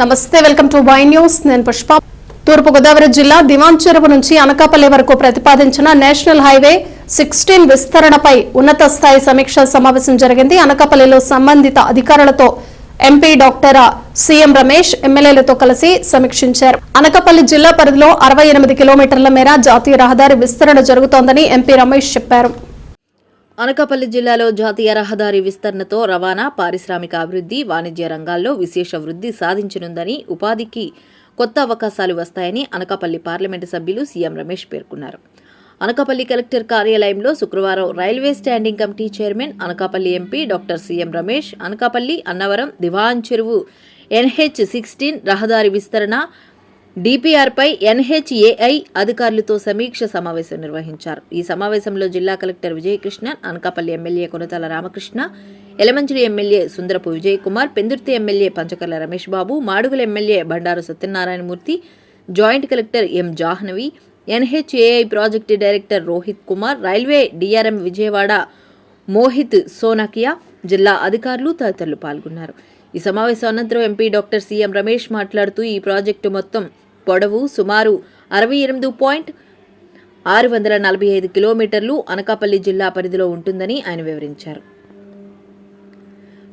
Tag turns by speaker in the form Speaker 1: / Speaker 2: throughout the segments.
Speaker 1: నమస్తే welcome to Y news. నేను పుష్ప. తూర్పుగోదావరి జిల్లా దివాన్ చెరువు నుంచి అనకాపల్లి వరకు ప్రతిపాదించిన నేషనల్ హైవే సిక్స్టీన్ విస్తరణపై ఉన్నత స్థాయి సమీక్ష సమావేశం జరిగింది. అనకాపల్లిలో సంబంధిత అధికారులతో ఎంపీ డాక్టర్ సీఎం రమేష్ ఎమ్మెల్యేలతో కలిసి సమీక్షించారు. అనకాపల్లి జిల్లా పరిధిలో అరవై ఎనిమిది కిలోమీటర్ల మేర జాతీయ రహదారి విస్తరణ జరుగుతోందని ఎంపీ రమేష్ చెప్పారు.
Speaker 2: అనకాపల్లి జిల్లాలో జాతీయ రహదారి విస్తరణతో రవాణా పారిశ్రామిక అభివృద్ధి వాణిజ్య రంగాల్లో విశేష వృద్ధి సాధించనుందని ఉపాధికి కొత్త అవకాశాలు వస్తాయని అనకాపల్లి పార్లమెంటు సభ్యులు సీఎం రమేష్ పేర్కొన్నారు. అనకాపల్లి కలెక్టర్ కార్యాలయంలో శుక్రవారం railway standing committee chairman Anakapalli MP doctor CM Ramesh Anakapalli Annavaram Diwan Cheruvu NH sixteen రహదారి విస్తరణ డిపిఆర్పై ఎన్హెచ్ఏఐ అధికారులతో సమీక్ష సమావేశం నిర్వహించారు. ఈ సమావేశంలో జిల్లా collector Vijayakrishnan Anakapalli MLA Konathala Ramakrishna Elamanchili MLA Sundarapu Vijay Kumar Pendurthi MLA Panchakarla Ramesh Babu Madugula MLA Bandaru Satyanarayanamurthy joint collector M Jahnavi NHAI project director Rohit Kumar railway DRM Vijayawada Mohit Sonakia జిల్లా అధికారులు తదితరులు పాల్గొన్నారు. ఈ సమావేశం అనంతరం MP doctor CM Ramesh మాట్లాడుతూ ఈ project మొత్తం పొడవు సుమారు అరవై ఎనిమిది పాయింట్ ఆరు వందల నలభై ఐదు కిలోమీటర్లు అనకాపల్లి జిల్లా పరిధిలో ఉంటుందని ఆయన వివరించారు.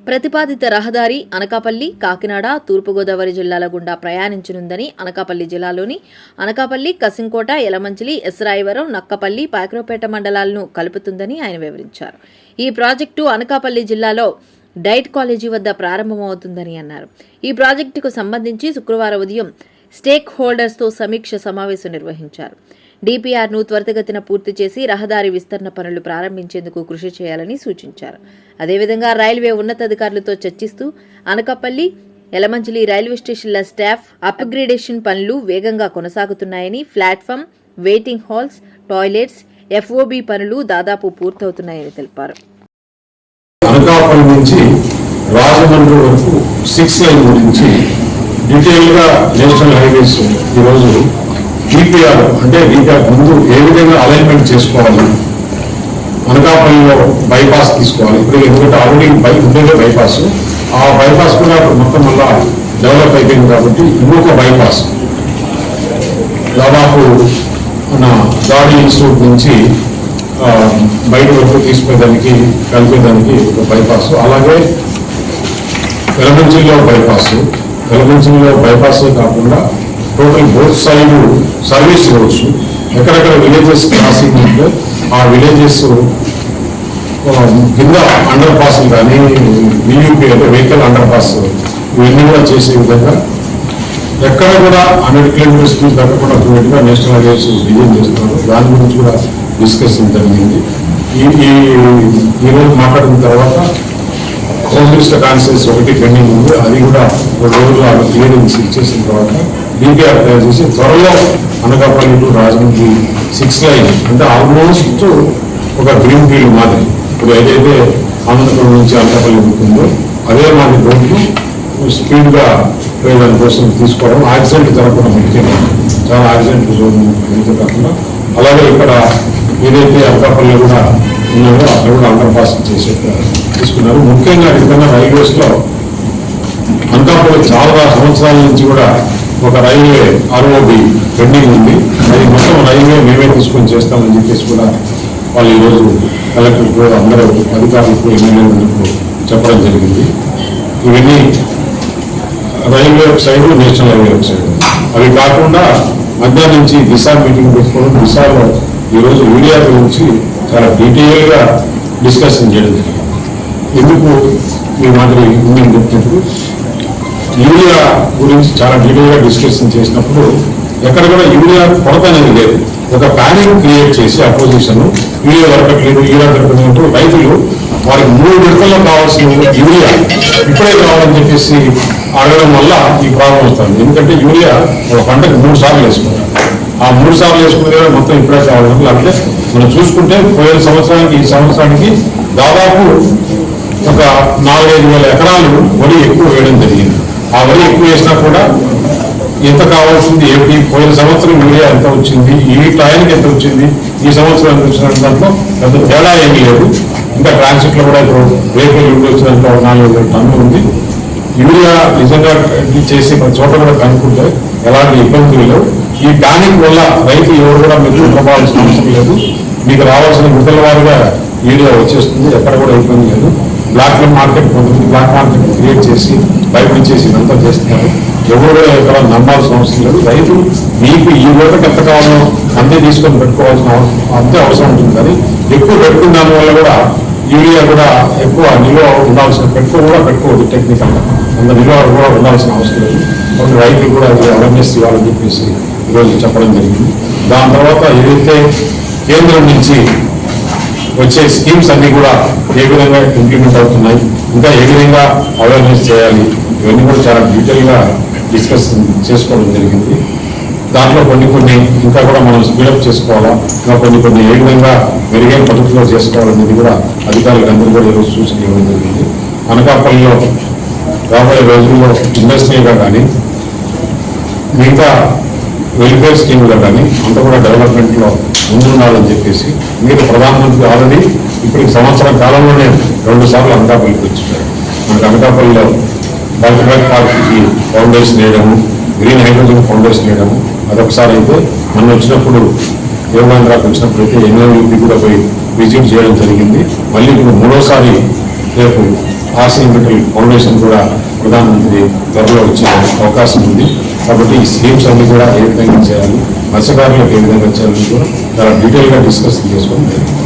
Speaker 2: ప్రతిపాదిత రహదారి అనకాపల్లి కాకినాడ తూర్పుగోదావరి జిల్లాల గుండా ప్రయాణించనుందని అనకాపల్లి జిల్లాలోని అనకాపల్లి కసింకోట యలమంచిలి ఎస్రాయివరం నక్కపల్లి పాకరోపేట మండలాలను కలుపుతుందని ఆయన వివరించారు. ఈ ప్రాజెక్టు అనకాపల్లి జిల్లాలో డైట్ కాలేజీ వద్ద ప్రారంభమవుతుందని అన్నారు. ఈ ప్రాజెక్టుకు సంబంధించి శుక్రవారం ఉదయం స్టేక్ హోల్డర్స్తో సమీక్ష సమావేశం నిర్వహించారు. డిపిఆర్ను త్వరితగతిన పూర్తి చేసి రహదారి విస్తరణ పనులు ప్రారంభించేందుకు కృషి చేయాలని సూచించారు. అదేవిధంగా రైల్వే ఉన్నతాధికారులతో చర్చిస్తూ అనకాపల్లి ఎలమంచిలి రైల్వే స్టేషన్ల స్టాఫ్ అప్గ్రేడేషన్ పనులు వేగంగా కొనసాగుతున్నాయని platform waiting halls toilets FOB పనులు దాదాపు పూర్తవుతున్నాయని తెలిపారు.
Speaker 3: అనకాపల్లి నుంచి రాజమండ్రి వరకు సిక్స్ లైన్ గురించి డీటెయిల్గా నేషనల్ హైవేస్ ఈరోజు డిపిఆర్ అంటే డిపిఆర్ ముందు ఏ విధంగా అలైన్మెంట్ చేసుకోవాలి? అనకాపల్లిలో బైపాస్ తీసుకోవాలి. ఇప్పుడు ఎందుకంటే ఆల్రెడీ బై ఉండేదే బైపాస్ ఆ బైపాస్ కూడా మొత్తం వల్ల డెవలప్ అయిపోయింది కాబట్టి ఇంకొక బైపాస్ దాదాపు మన దాడి ఇన్స్టిట్యూట్ నుంచి బయట వరకు తీసుకునేదానికి కలిపేదానికి ఒక బైపాస్ అలాగే వెలమంచిలో బైపాస్ వెలమంచిలో బైపాస్ కాకుండా total both side service roads ఎక్కడెక్కడ విలేజెస్ క్రాసింగ్ ఉంటే ఆ విలేజెస్ కింద అండర్ పాస్ కానీ వియూపీ అంటే వెహికల్ అండర్ పాస్ ఇవన్నీ కూడా చేసే విధంగా ఎక్కడ కూడా హండ్రెడ్ కిలోమీటర్స్ స్పీడ్ తగ్గకుండా పోయేట్టుగా నేషనల్ హైవేస్ డిజైన్ చేస్తున్నారు. దాని గురించి కూడా డిస్కషన్ జరిగింది. ఈ ఈ ఈరోజు మాట్లాడిన తర్వాత హోమ్ మినిస్టర్ కాన్ఫరెన్స్ ఒకటి పెండింగ్ ఉంది అది కూడా ఒక రోజులు ఆ క్లియరెన్స్ ఇచ్చేసిన తర్వాత డీపీఆర్ తయారు చేసి త్వరలో Anakapalli to Rajahmundry six line అంటే ఆల్మోస్ట్ ఒక గ్రీన్ ఫీల్డ్ మాదిరి ఇప్పుడు ఏదైతే అనంతపురం నుంచి అనకాపల్లి ఉంటుందో అదే మాదిరి రోడ్లు స్పీడ్గా ప్రయోజనం కోసం తీసుకోవడం యాక్సిడెంట్ జరగకుండా ముఖ్యంగా. చాలా యాక్సిడెంట్ జరుగుతుంది కాకుండా. అలాగే ఇక్కడ ఏదైతే అనకాపల్లి కూడా ఉన్నాయో అక్కడ కూడా అండర్ పాస్ చేసే తీసుకున్నారు. ముఖ్యంగా ఇక్కడ రైల్వేస్లో అనకాపల్లి చాలా సంవత్సరాల నుంచి కూడా ఒక రైల్వే ఆర్ఓబి పెండింగ్ ఉంది. అది మొత్తం రైల్వే మేమే తీసుకొని చేస్తామని చెప్పేసి కూడా వాళ్ళు ఈరోజు కలెక్టర్కు అందరూ అధికారులకు ఎమ్మెల్యేలకు చెప్పడం జరిగింది. ఇవన్నీ railway side national highway side. అవి కాకుండా మధ్యాహ్నం నుంచి దిశ మీటింగ్ పెట్టుకోవడం దిశలో ఈరోజు మీడియా గురించి చాలా డీటెయిల్గా డిస్కషన్ చేయడం జరిగింది. ఎందుకు మీ మాదిరి ఉందని చెప్తున్నప్పుడు యూరియా గురించి చాలా డీటెయిల్గా డిస్కషన్ చేసినప్పుడు ఎక్కడ కూడా యూరియా కొరత అనేది లేదు. ఒక ప్యానింగ్ క్రియేట్ చేసి అపోజిషన్ యూరియా దొరకట్లేదు యూరియా దొరకలేదు రైతులు వారికి మూడు విడతల్లో కావాల్సిన యూరియా ఇప్పుడే కావాలని చెప్పేసి అడగడం వల్ల ఈ ప్రాబ్లం వస్తుంది. ఎందుకంటే యూరియా ఒక పంటకు మూడు సార్లు వేసుకుంటారు ఆ మూడు సార్లు వేసుకునే మొత్తం ఇప్పుడే కావాలి. లేకపోతే మనం చూసుకుంటే పోయిన సంవత్సరానికి ఈ సంవత్సరానికి దాదాపు ఒక నాలుగైదు వేల ఎకరాలు వరి ఎక్కువ వేయడం జరిగింది. ఆ వరి ఎక్కువ వేసినా కూడా ఎంత కావాల్సింది? ఏమిటి? పోయిన సంవత్సరం యూరియా ఎంత వచ్చింది? ఈ టైంకి ఎంత వచ్చింది? ఈ సంవత్సరం ఎంత వచ్చిన దాంట్లో పెద్ద తేడా ఏమీ లేదు. ఇంకా ట్రాన్సిట్లో కూడా ఇప్పుడు రేపు ఎల్లుండి వచ్చినంత ఒక నాలుగు వేల టన్నులు ఉంది. యూరియా నిజంగా చేసి మన చోట కూడా కనుక్కుంటే ఎలాంటి ఇబ్బందులు లేవు. ఈ ప్యానిక్ వల్ల రైతు ఎవరు కూడా మీరు ప్రభావాల్సిన అవసరం లేదు. మీకు రావాల్సిన విడుదల వారుగా యూరియా వచ్చేస్తుంది ఎక్కడ కూడా ఇబ్బంది లేదు. బ్లాక్ మార్కెట్ పొందుతుంది బ్లాక్ మార్కెట్ క్రియేట్ చేసి భయపడిచేసి ఇదంతా చేస్తున్నారు. ఎవరు కూడా ఎక్కడ నమ్మాల్సిన అవసరం లేదు. రైతు మీకు ఈ ఓటకి ఎంత కావాలో అంతే తీసుకొని పెట్టుకోవాల్సిన అవసరం అంతే అవసరం ఉంటుంది. కానీ ఎక్కువ పెట్టుకున్న దానివల్ల కూడా యూరియా కూడా ఎక్కువ నిల్వ ఉండాల్సిన పెట్టుకో కూడా పెట్టుకోవద్దు టెక్నికల్గా అంత నిల్వ కూడా ఉండాల్సిన అవసరం లేదు. కాబట్టి రైతులు కూడా అది అవేర్నెస్ ఇవ్వాలని చెప్పేసి ఈరోజు చెప్పడం జరిగింది. దాని తర్వాత ఏదైతే కేంద్రం నుంచి వచ్చే స్కీమ్స్ అన్ని కూడా ఏ విధంగా ఇంప్లిమెంట్ అవుతున్నాయి ఇంకా ఏ విధంగా అవేర్నెస్ చేయాలి ఇవన్నీ కూడా చాలా డీటెయిల్గా డిస్కస్ చేసుకోవడం జరిగింది. దాంట్లో కొన్ని కొన్ని ఇంకా కూడా మనం స్పీడప్ చేసుకోవాలా ఇంకా కొన్ని కొన్ని ఏ విధంగా మెరుగైన పద్ధతిలో చేసుకోవాలనేది కూడా అధికారులు అందరూ కూడా ఈరోజు సూచన ఇవ్వడం జరిగింది. అనకాపల్లిలో రాబోయే రోజుల్లో ఇండస్ట్రియల్గా కానీ మిగతా వెల్ఫేర్ స్కీమ్లో కానీ అంతా కూడా డెవలప్మెంట్లో ముందుండాలని చెప్పేసి మీరు ప్రధానమంత్రి ఆల్రెడీ ఇప్పటికి సంవత్సరం కాలంలోనే రెండు సార్లు అనకాపల్లికి వచ్చినారు మనకు అనకాపల్లిలో బల్క్బ్యాక్ పార్క్కి ఫౌండేషన్ వేయడము గ్రీన్ హైడ్రోజన్ ఫౌండేషన్ వేయడము అదొకసారి అయితే మొన్న వచ్చినప్పుడు దేవాంధ్రాకి వచ్చినప్పుడు అయితే ఎన్ఓయూపీ కూడా పోయి విజిట్ చేయడం జరిగింది. మళ్ళీ ఇప్పుడు మూడోసారి రేపు ఆర్సీ మెటల్ ఫౌండేషన్ కూడా ప్రధానమంత్రి త్వరలో వచ్చే అవకాశం ఉంది. కాబట్టి ఈ స్కీమ్స్ అన్ని కూడా ఏ విధంగా చేయాలి మత్స్యకారులకు ఏ విధంగా చేయాలని కూడా చాలా డీటెయిల్గా డిస్కస్ చేసుకోవడం జరిగింది